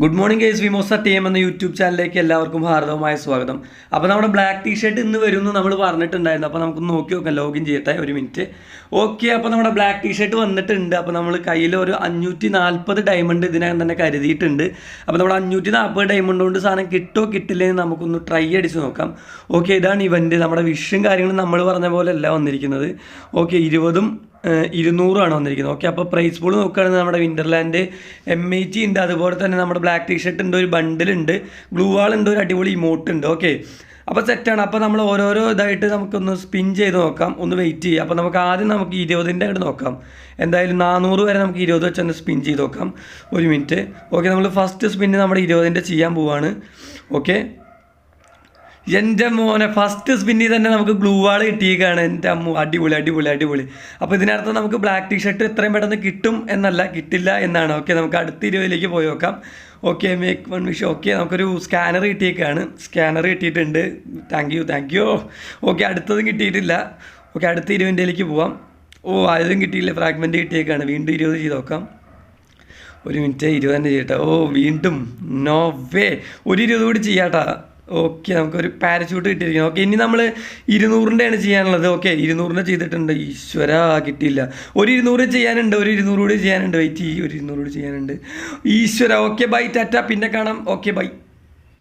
Good morning S T M എന്ന YouTube ചാനലിലേക്ക് എല്ലാവർക്കും ഹാർദവമായ സ്വാഗതം. അപ്പോൾ നമ്മുടെ ബ്ലാക്ക് ടീ ഷർട്ട് ഇന്ന് വരും എന്ന് നമ്മൾ പറഞ്ഞിട്ടുണ്ടായിരുന്നു. അപ്പോൾ നമുക്ക് നോക്കി നോക്കാം. ലോഗിൻ ചെയ്യട്ടെ ഒരു മിനിറ്റ്. ഓക്കെ അപ്പോൾ നമ്മുടെ ബ്ലാക്ക് ടീ ഷർട്ട് വന്നിട്ടുണ്ട്. അപ്പോൾ നമ്മൾ കയ്യിൽ ഒരു അഞ്ഞൂറ്റി നാൽപ്പത് ഡയമണ്ട് ഇതിനകം തന്നെ കരുതിയിട്ടുണ്ട്. അപ്പോൾ നമ്മുടെ അഞ്ഞൂറ്റി നാൽപ്പത് ഡയമണ്ട് കൊണ്ട് സാധനം കിട്ടോ കിട്ടില്ലെന്ന് നമുക്കൊന്ന് ട്രൈ അടിച്ച് നോക്കാം. ഓക്കെ ഇതാണ് ഇവന്റ് നമ്മുടെ വിഷും കാര്യങ്ങളും നമ്മൾ പറഞ്ഞ പോലെയല്ല വന്നിരിക്കുന്നത്. ഓക്കെ ഇരുപതും ഇരുന്നൂറാണ് വന്നിരിക്കുന്നത്. ഓക്കെ അപ്പോൾ പ്രൈസ് പൂൾ നോക്കുകയാണെങ്കിൽ നമ്മുടെ വിന്റർലാൻഡ് എം ഐ ടി ഉണ്ട്. അതുപോലെ തന്നെ നമ്മുടെ ബ്ലാക്ക് ടീ ഷർട്ട് ഉണ്ട് ഒരു ബണ്ടിലുണ്ട് ഗ്ലൂ വാൾ ഉണ്ട് ഒരു അടിപൊളി ഇമോട്ട് ഉണ്ട്. ഓക്കെ അപ്പോൾ സെറ്റാണ് അപ്പോൾ നമ്മൾ ഓരോരോ ഇതായിട്ട് നമുക്കൊന്ന് സ്പിൻ ചെയ്ത് നോക്കാം. ഒന്ന് വെയിറ്റ് ചെയ്യുക അപ്പോൾ നമുക്ക് ആദ്യം നമുക്ക് ഇരുപതിന്റെ അങ്ങോട്ട് നോക്കാം. എന്തായാലും നാനൂറ് വരെ നമുക്ക് ഇരുപത് വെച്ച് ഒന്ന് സ്പിൻ ചെയ്ത് നോക്കാം. ഒരു മിനിറ്റ് ഓക്കെ നമ്മൾ ഫസ്റ്റ് സ്പിന്ന് നമ്മുടെ ഇരുപതിന്റെ ചെയ്യാൻ പോവാണ്. ഓക്കെ എന്റെ മോനെ ഫസ്റ്റ് സ്പിന്നിൽ തന്നെ നമുക്ക് ബ്ലൂ വാൾ കിട്ടിയേക്കാണ്. എന്റെ അമ്മ അടിപൊളി അടിപൊളി അടിപൊളി. അപ്പോൾ ഇതിനർത്ഥം നമുക്ക് ബ്ലാക്ക് ടീ ഷർട്ട് എത്രയും പെട്ടെന്ന് കിട്ടും എന്നല്ല കിട്ടില്ല എന്നാണ്. ഓക്കെ നമുക്ക് അടുത്ത ഇരുപതിലേക്ക് പോയി നോക്കാം. Okay make one wish okay നമുക്കൊരു സ്കാനർ കിട്ടിയേക്കാണ്. സ്കാനർ കിട്ടിയിട്ടുണ്ട്. Thank you thank you okay അടുത്തതും കിട്ടിയിട്ടില്ല. ഓക്കെ അടുത്ത ഇരുപതിന്റെയിലേക്ക് പോവാം. ഓ അതും കിട്ടിയില്ല. ഫ്രാഗ്മെന്റ് കിട്ടിയേക്കാണ്. വീണ്ടും ഇരുപത് ചെയ്ത് നോക്കാം. ഒരു മിനിറ്റ് ഇരുപത് തന്നെ ചെയ്യട്ടെ. ഓ വീണ്ടും. നോ വേ ഒരു ഇരുപത് കൂടി ചെയ്യാട്ടാ. ഓക്കെ നമുക്കൊരു പാരച്യൂട്ട് കിട്ടിയിരിക്കുന്നു. ഓക്കെ ഇനി നമ്മൾ ഇരുന്നൂറിന്റെയാണ് ചെയ്യാനുള്ളത്. ഓക്കെ ഇരുന്നൂറിന്റെ ചെയ്തിട്ടുണ്ട്. ഈശ്വര കിട്ടിയില്ല. ഒരു ഇരുന്നൂറ് ചെയ്യാനുണ്ട് ഒരു ഇരുന്നൂറ് കൂടി ചെയ്യാനുണ്ട്. വെയിറ്റ് ഒരു ഇരുന്നൂറ് കൂടി ചെയ്യാനുണ്ട്. ഈശ്വര ഓക്കെ ബൈ ടാറ്റ. പിന്നെ കാണാം. Okay bye